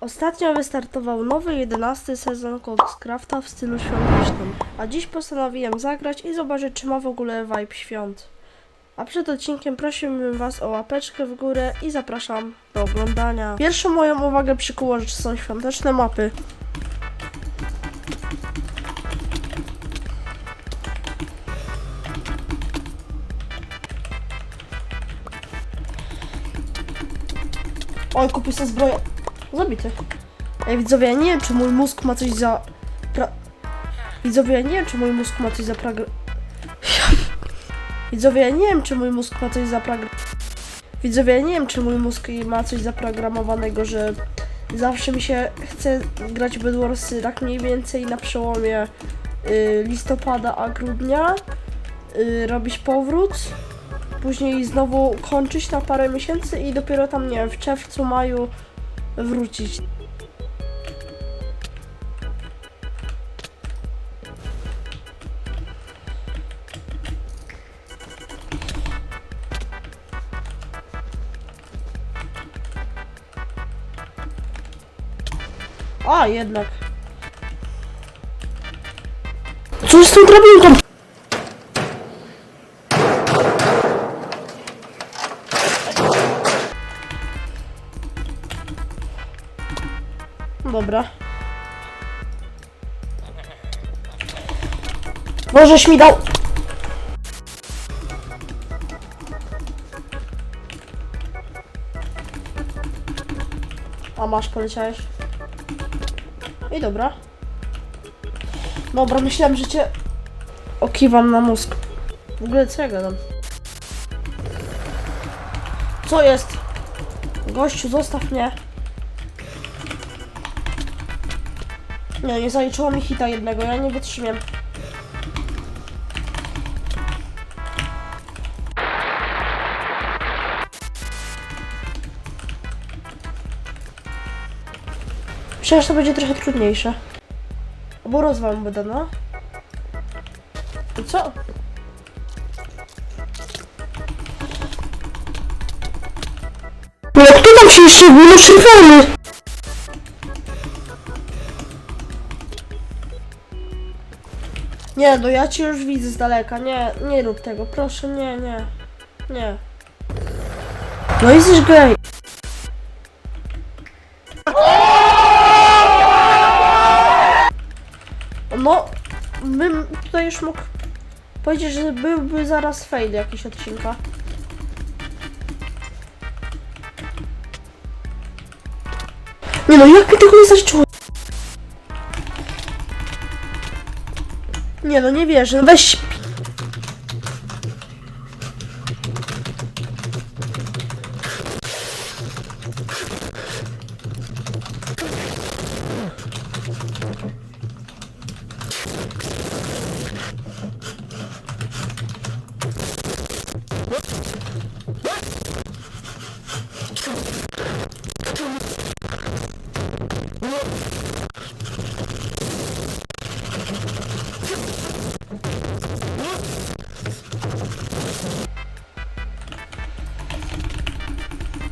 Ostatnio wystartował nowy 11 sezon Coxcrafta w stylu świątecznym, a dziś postanowiłem zagrać i zobaczyć czy ma w ogóle vibe świąt. A przed odcinkiem prosiłbym Was o łapeczkę w górę i zapraszam do oglądania. Pierwszą moją uwagę przykuło, że są świąteczne mapy. Oj, kupię sobie zbroję. Zabity. Ej, widzowie, ja nie wiem, czy mój mózg ma coś za... Pra... Widzowie, ja nie wiem, czy mój mózg ma coś za pragr... Widzowie, ja nie wiem, czy mój mózg ma coś za pragr... Widzowie, ja nie wiem, czy mój mózg ma coś zaprogramowanego, że zawsze mi się chce grać w Bedwarsy tak mniej więcej na przełomie y, listopada a grudnia, y, robić powrót, później znowu kończyć na parę miesięcy i dopiero tam, nie wiem, w czerwcu, maju wrócić. A, jednak. Co z tą drabinką? Dobra. Możeś mi dał. A masz, poleciałeś. I dobra. Dobra, myślałem, że cię okiwam na mózg. W ogóle co ja gadam? Co jest? Gościu, zostaw mnie. Nie, nie zaliczyło mi hita jednego, ja nie wytrzymiem. Że to będzie trochę trudniejsze. Bo rozwal będę, no. I co? No kto tam się jeszcze no czerwony? Nie, no ja cię już widzę z daleka. Nie, nie rób tego, proszę, nie, nie. Nie. No jesteś gej. No, bym tutaj już mógł powiedzieć, że byłby zaraz fail jakiś odcinka. Nie no, jak mi tego nie zaliczyło? Nie no, nie wierzę. No Weź.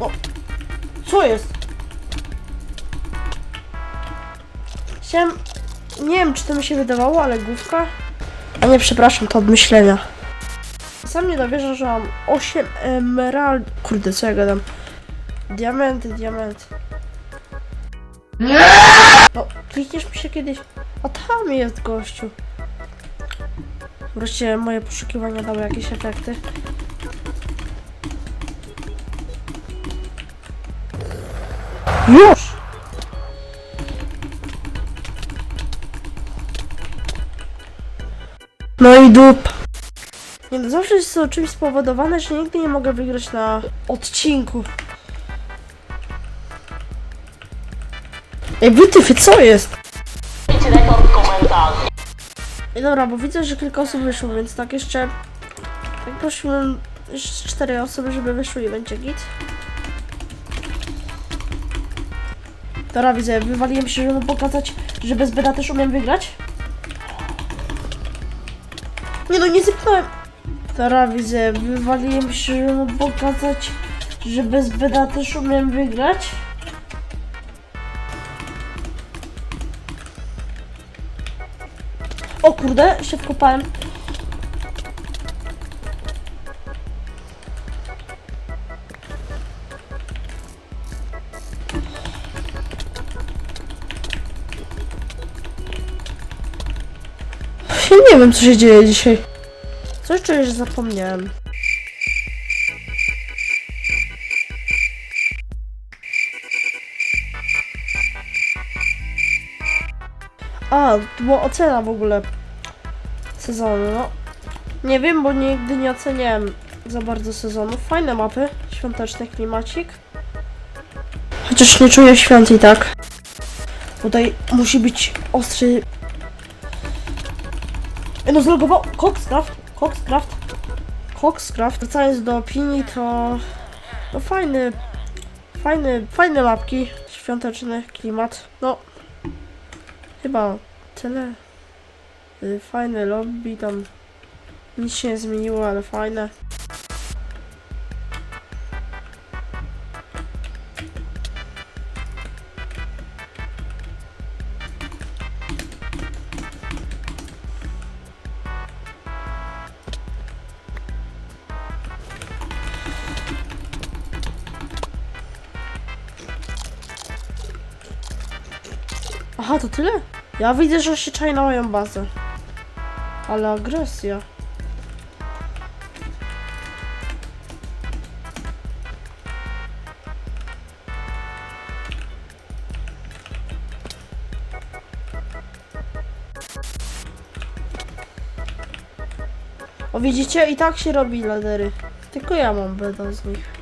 O, co jest? Chciałem... Nie wiem, czy to mi się wydawało, ale główka... A nie, przepraszam, to od myślenia. Sam nie dowierzę, że mam 8 emerald... Kurde, co ja gadam? Diamenty, diament. No, klikniesz mi się kiedyś... A tam jest gościu. Wreszcie moje poszukiwania dały jakieś efekty. Już! No i dup. Nie no, zawsze jest to czymś spowodowane, że nigdy nie mogę wygrać na odcinku. Ej, wytyfy, co jest? Ej, dobra, bo widzę, że kilka osób wyszło, więc tak jeszcze... Tak prosiłbym jeszcze cztery osoby, żeby wyszły i będzie git. Dobra, widzę, wywaliłem się, żeby pokazać, że bez beta też umiem wygrać. Nie no, nie sypnąłem. Dobra, widzę, wywaliłem się, żeby pokazać, że bez beta też umiem wygrać. O kurde, się wkopałem. Ja nie wiem, co się dzieje dzisiaj. Coś czuję, że zapomniałem. A, to była ocena w ogóle sezonu, no. Nie wiem, bo nigdy nie oceniałem za bardzo sezonu. Fajne mapy, świąteczny klimacik. Chociaż nie czuję świąt i tak. Tutaj musi być ostry... Ej, No zlogował... Coxcraft? Coxcraft? Coxcraft. Wracając do opinii, to... No fajny... Fajny, fajne mapki. Świąteczny klimat. No, Chyba tyle. Y, Fajne lobby, tam nic się nie zmieniło, ale fajne. Aha, to tyle? Ja widzę, że się czai na moją bazę. Ale agresja. O widzicie, i tak się robi ladery. Tylko ja mam beda z nich.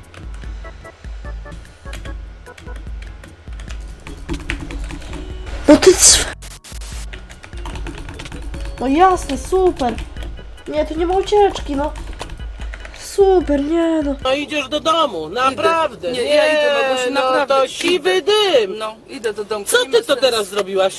No. No jasne, super. Nie, tu nie ma ucieczki, no. Super, nie no. No idziesz do domu, naprawdę. Nie, ja idę, no, naprawdę, to siwy dym. No, idę do domu. Co nie ty to teraz zrobiłaś?